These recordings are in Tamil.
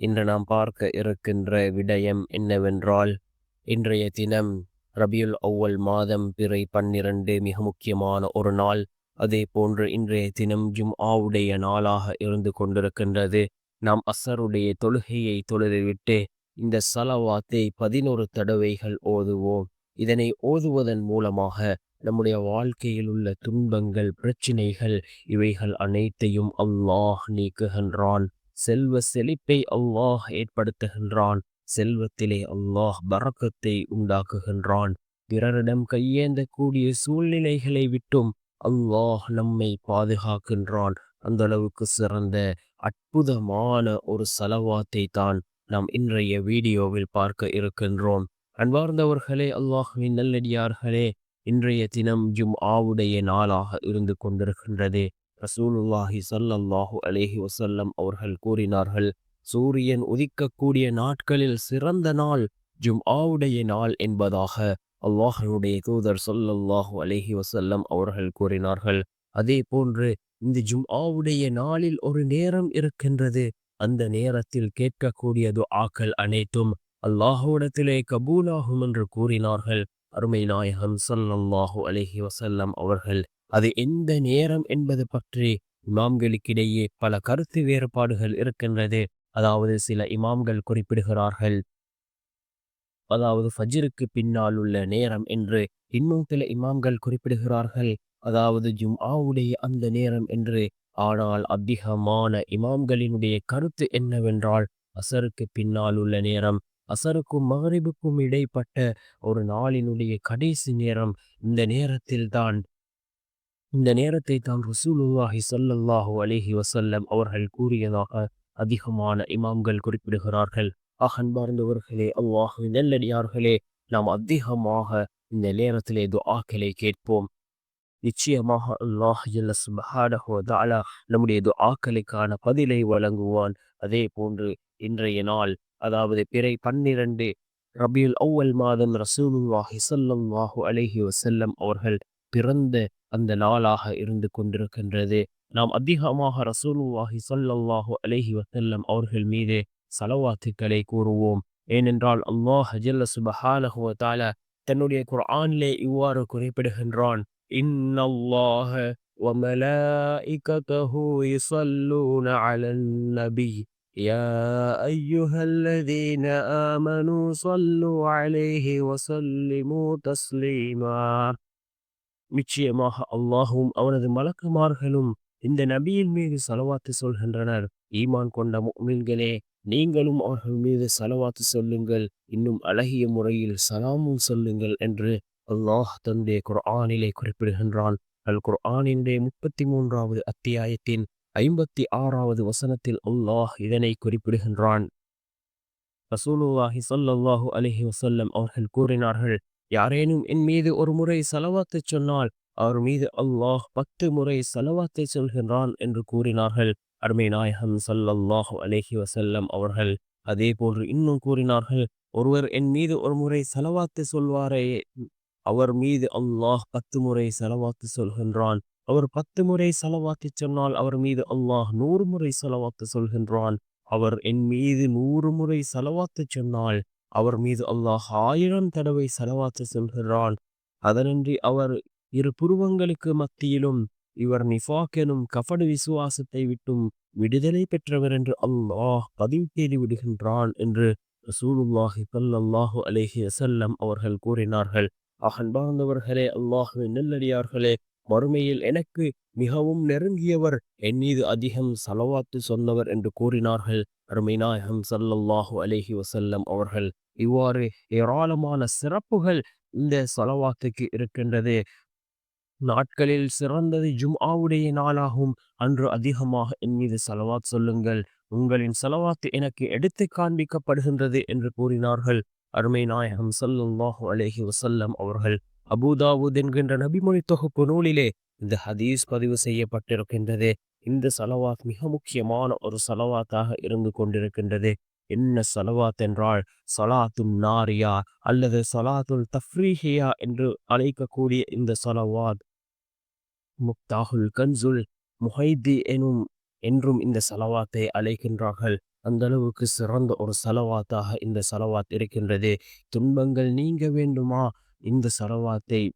இன்று நாம் பார்க்க இருக்கின்ற விடயம் என்னவென்றால் இன்றைய தினம் ரபியுல் அவ்வல் மாதம் பிறை பன்னிரண்டு மிக முக்கியமான ஒரு நாள். அதே போன்று இன்றைய தினம் ஜும் ஆவுடைய நாளாக இருந்து கொண்டிருக்கின்றது. நாம் அசருடைய தொழுகையை தொழுதுவிட்டு இந்த சலவாத்தை பதினோரு தடவைகள் ஓதுவோம். இதனை ஓதுவதன் மூலமாக நம்முடைய வாழ்க்கையில் உள்ள துன்பங்கள் பிரச்சினைகள் இவைகள் அனைத்தையும் அல்லாஹ் நீக்குகின்றான். செல்வ செழிப்பை அல்லாஹ் ஏற்படுத்துகின்றான். செல்வத்திலே அல்லாஹ் பறக்கத்தை உண்டாக்குகின்றான். பிறரிடம் கையேந்தக்கூடிய சூழ்நிலைகளை விட்டும் அல்லாஹ் நம்மை பாதுகாக்கின்றான். அந்த அளவுக்கு சிறந்த அற்புதமான ஒரு செலவாத்தை தான் நாம் இன்றைய வீடியோவில் பார்க்க இருக்கின்றோம். அன்பார்ந்தவர்களே அல்லாஹுவின் நல்லடியார்களே இன்றைய தினம் ஜும் ஆவுடைய நாளாக இருந்து கொண்டிருக்கின்றது. ரசூலுல்லாஹி சல்லல்லாஹு அலேஹி வசல்லம் அவர்கள் கூறினார்கள் சூரியன் உதிக்கக்கூடிய நாட்களில் சிறந்த நாள் ஜும் ஆவுடைய நாள் என்பதாக அல்லாஹனுடைய தூதர் சொல்லல்லாஹு அலேஹி வசல்லம் அவர்கள் கூறினார்கள். அதே போன்று இந்த ஜும் ஆவுடைய நாளில் ஒரு நேரம் இருக்கின்றது. அந்த நேரத்தில் கேட்கக்கூடியது ஆக்கள் அனைத்தும் அல்லாஹுடத்திலே கபூலாகும் என்று கூறினார்கள். அருமை நாயகம் சல்லல்லாஹு அலேஹி வசல்லம் அவர்கள் அது எந்த நேரம் என்பது பற்றி இமாம்களுக்கிடையே பல கருத்து வேறுபாடுகள் இருக்கின்றது. அதாவது சில இமாம்கள் குறிப்பிடுகிறார்கள். அதாவது ஃபஜிருக்கு பின்னால் உள்ள நேரம் என்று இன்னும் சில இமாம்கள் குறிப்பிடுகிறார்கள். அதாவது ஜும் ஆவுடைய அந்த நேரம் என்று. ஆனால் அதிகமான இமாம்களினுடைய கருத்து என்னவென்றால் அசருக்கு பின்னால் உள்ள நேரம். அசருக்கும் மகரிபுக்கும் இடைப்பட்ட ஒரு நாளினுடைய கடைசி நேரம். இந்த நேரத்தில் தான் இந்த நேரத்தை தான் ரசூலுல்லாஹி சல்லல்லாஹு அலிஹி வசல்லம் அவர்கள் கூறியதாக அதிகமான இமாம்கள் குறிப்பிடுகிறார்கள். அகன்பார்ந்தவர்களே அல்லாஹு நெல்லடியார்களே நாம் அதிகமாக இந்த நேரத்திலே துஆக்களை கேட்போம். நிச்சயமாக அல்லாஹ் தாலா நம்முடைய துஆக்களுக்கான பதிலை வழங்குவான். அதே போன்று இன்றைய நாள் அதாவது பிறை பன்னிரண்டு ரபியுல் அவ்வல் மாதம் ரசூலுல்லாஹி சல்லாஹூ அலஹி வசல்லம் அவர்கள் பிறந்த அந்த நாளாக இருந்து கொண்டிருக்கின்றது நாம் அதிகமாக ரசூலுல்லாஹி சல்லாஹூ அலஹி வசல்லம் அவர்கள் மீது சலவாத்துக்களை கூறுவோம் ஏனென்றால் அல்லாஹ் ஜல்ல சுபஹானஹுவ தால தன்னுடைய குர்ஆனிலே இவ்வாறு குறிப்பிடுகின்றான் இன்னல்லாஹ وملائكته يصلون على النبي يا أيها الذين آمنوا صلوا عليه وسلموا تسليما நிச்சயமாக அல்லாஹும் அவனது மலக்குமார்களும் இந்த நபியின் மீது செலவாத்து சொல்கின்றனர். ஈமான் கொண்ட மீன்களே நீங்களும் அவர்கள் மீது செலவாத்து சொல்லுங்கள். இன்னும் அழகிய முறையில் சலாமும் சொல்லுங்கள் என்று அல்லாஹ் தந்தை குர்ஆனிலே குறிப்பிடுகின்றான். அல் குர்ஆனின் முப்பத்தி மூன்றாவது அத்தியாயத்தின் ஐம்பத்தி ஆறாவது வசனத்தில் அல்லாஹ் இதனை குறிப்பிடுகின்றான். ரசூலுல்லாஹி சொல்லல்லாஹு அலஹி வசல்லம் அவர்கள் கூறினார்கள் யாரேனும் என் மீது ஒரு முறை செலவாத்தை சொன்னால் அவர் மீது அல்லாஹ் பத்து முறை செலவாத்தை சொல்கின்றான் என்று கூறினார்கள். அருமை நாயகம் சல்லல்லாஹு அலேஹி வசல்லம் அவர்கள் அதே போன்று இன்னும் கூறினார்கள் ஒருவர் என் மீது ஒரு முறை செலவாத்து சொல்வாரே அவர் மீது அல்லாஹ் பத்து முறை செலவாத்து சொல்கின்றான். அவர் பத்து முறை செலவாத்து சொன்னால் அவர் மீது அல்லாஹ் நூறு முறை செலவாத்து சொல்கின்றான். அவர் என் மீது நூறு முறை செலவாத்து சொன்னால் அவர் மீது அல்லாஹ் ஆயிரம் தடவை செலவாத்து சொல்கிறான். அதனின்றி அவர் இரு புருவங்களுக்கு மத்தியிலும் இவர் நிஃபாக் எனும் கஃபடு விசுவாசத்தை விட்டும் விடுதலை பெற்றவர் என்று அல்லாஹ் பதிவு தேடி விடுகின்றான் என்று ரசூலுல்லாஹி அல்லாஹு அலேஹி வசல்லம் அவர்கள் கூறினார்கள். அகன்பார்ந்தவர்களே அல்லாஹுவின் நெல்லடியார்களே மறுமையில் எனக்கு மிகவும் நெருங்கியவர் என் மீது அதிகம் சலவாத்து சொன்னவர் என்று கூறினார்கள். அருமைநாயகம் சல்லல்லாஹு அலேஹி வசல்லம் அவர்கள் இவ்வாறு ஏராளமான சிறப்புகள் இந்த சொலவாத்துக்கு இருக்கின்றது. நாட்களில் சிறந்தது ஜும்ஆவுடைய நாளாகும். அன்று அதிகமாக என் மீது செலவாத் சொல்லுங்கள். உங்களின் செலவாத்து எனக்கு எடுத்து காண்பிக்கப்படுகின்றது என்று கூறினார்கள். அருமை நாயகம் சல்லுல்லாஹு அலேஹி வசல்லம் அவர்கள் அபுதாவுத் என்கின்ற நபிமொழி தொகுப்பு நூலிலே இந்த ஹதீஸ் பதிவு செய்யப்பட்டிருக்கின்றது. இந்த சலவாத் மிக முக்கியமான ஒரு சலவாத்தாக இருந்து கொண்டிருக்கின்றது. என்ன சலவாத் என்றால் சலாத்துல் நாரியா அல்லது சலாத்துல் தஃப்ரீஹியா என்று அழைக்கக்கூடிய இந்த சலவாத். முக்தாஹுல் கன்சுல் முஹைதி எனும் என்றும் இந்த சலவாத்தை அழைக்கின்றார்கள். அந்த அளவுக்கு சிறந்த ஒரு சலவாத்தாக இந்த சலவாத் இருக்கின்றது. துன்பங்கள் நீங்க வேண்டுமா? இந்த சலவாத்தை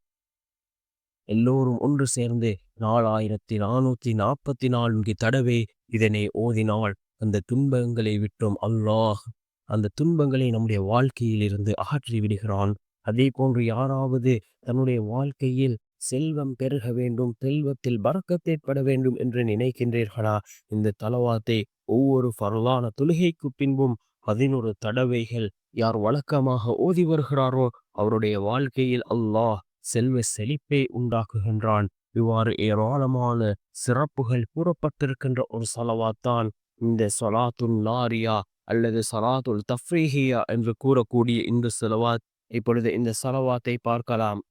எல்லோரும் ஒன்று சேர்ந்து நாலாயிரத்தி நானூத்தி நாற்பத்தி நான்கு தடவை இதனை ஓதினால் அந்த துன்பங்களை விட்டும் அல்லாஹ் அந்த துன்பங்களை நம்முடைய வாழ்க்கையிலிருந்து அகற்றி விடுகிறான். அதே போன்று யாராவது தன்னுடைய வாழ்க்கையில் செல்வம் பெருக வேண்டும் செல்வத்தில் பறக்கத்தேற்பட வேண்டும் என்று நினைக்கின்றீர்களா? இந்த தலவாத்தை ஒவ்வொரு பரவான தொழுகைக்கு பின்பும் பதினொரு தடவைகள் யார் வழக்கமாக ஓதி வருகிறாரோ அவருடைய வாழ்க்கையில் அல்லாஹ் செல்வ செழிப்பை உண்டாக்குகின்றான் இவ்வாறு ஏராளமான சிறப்புகள் கூறப்பட்டிருக்கின்ற ஒரு சலவாத்தான் இந்த சொலாத்துல் லாரியா அல்லது சலாத்துல் தஃப்ரீஹியா என்று கூறக்கூடிய இந்த செலவாத் இப்பொழுது இந்த சலவாத்தை பார்க்கலாம்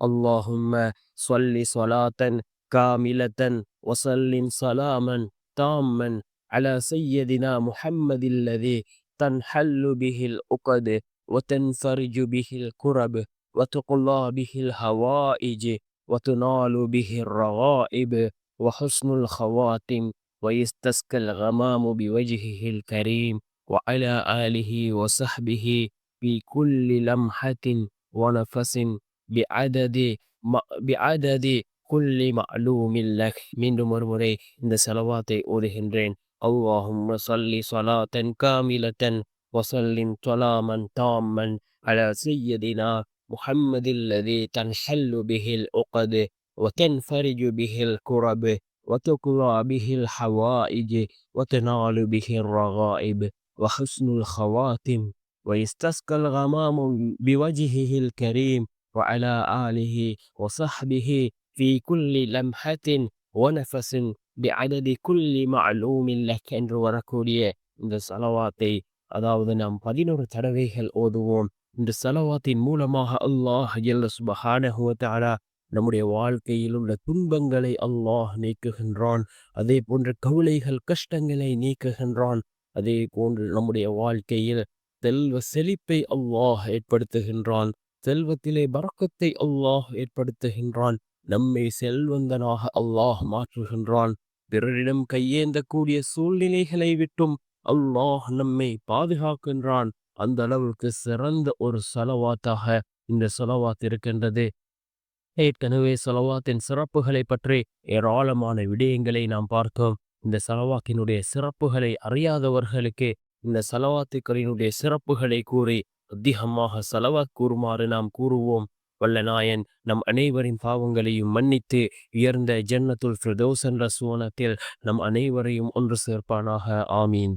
அல்லாஹும்ம சொல்லி சொலாத்தன் காமிலத்தன் வசல்லின் சலாமன் தாமன் على سيدنا محمد الذي تنحل به العقد وتنفرج به الكرب وتقلى به الهوائج وتنال به الرغائب وحسن الخواتم ويستسقى الغمام بوجهه الكريم وعلى آله وصحبه في كل لمحة ونفس بعدد بعدد كل معلوم لك. من مرمري صلوات أولهنرين اللهم صل صلاة كاملة وسلم سلاما تاما على سيدنا محمد الذي تنحل به العقد وتنفرج به الكرب وتقضى به الحوائج وتنال به الرغائب وحسن الخواتم ويستسقى الغمام بوجهه الكريم وعلى آله وصحبه في كل لمحة ونفس بعدد كل معلوم لك என்று வரக்கூடிய இந்த சலவாத்தை அதாவது நாம் பதினொரு தடவைகள் ஓதுவோம் இந்த செலவாத்தின் மூலமாக அல்லாஹ் எல்ல சுபஹானஹுவ நம்முடைய வாழ்க்கையில் உள்ள துன்பங்களை அல்லாஹ் நீக்குகின்றான். அதே போன்ற கவலைகள் கஷ்டங்களை நீக்குகின்றான். அதே போன்று நம்முடைய வாழ்க்கையில் செல்வ செழிப்பை அல்லாஹ் ஏற்படுத்துகின்றான். செல்வத்திலே பறக்கத்தை அல்லாஹ் ஏற்படுத்துகின்றான். நம்மை செல்வந்தனாக அல்லாஹ் மாற்றுகின்றான். பிறரிடம் கையேந்தக்கூடிய சூழ்நிலைகளை விட்டும் அல்லாஹ் நம்மை பாதுகாக்கின்றான். அந்த அளவுக்கு சிறந்த ஒரு செலவாத்தாக இந்த செலவாத் இருக்கின்றது. ஏற்கனவே செலவாத்தின் சிறப்புகளை பற்றி ஏராளமான விடயங்களை நாம் பார்த்தோம். இந்த செலவாக்கினுடைய சிறப்புகளை அறியாதவர்களுக்கு இந்த செலவாத்துக்களினுடைய சிறப்புகளை கூறி அதிகமாக செலவாத் கூறுமாறு நாம் கூறுவோம். வல்ல நாயன் நம் அனைவரின் பாவங்களையும் மன்னித்து உயர்ந்த ஜன்னத்துல் ஃபிரதோஸ் என்ற சுவனத்தில் நம் அனைவரையும் ஒன்று சேர்ப்பானாக. ஆமீன்.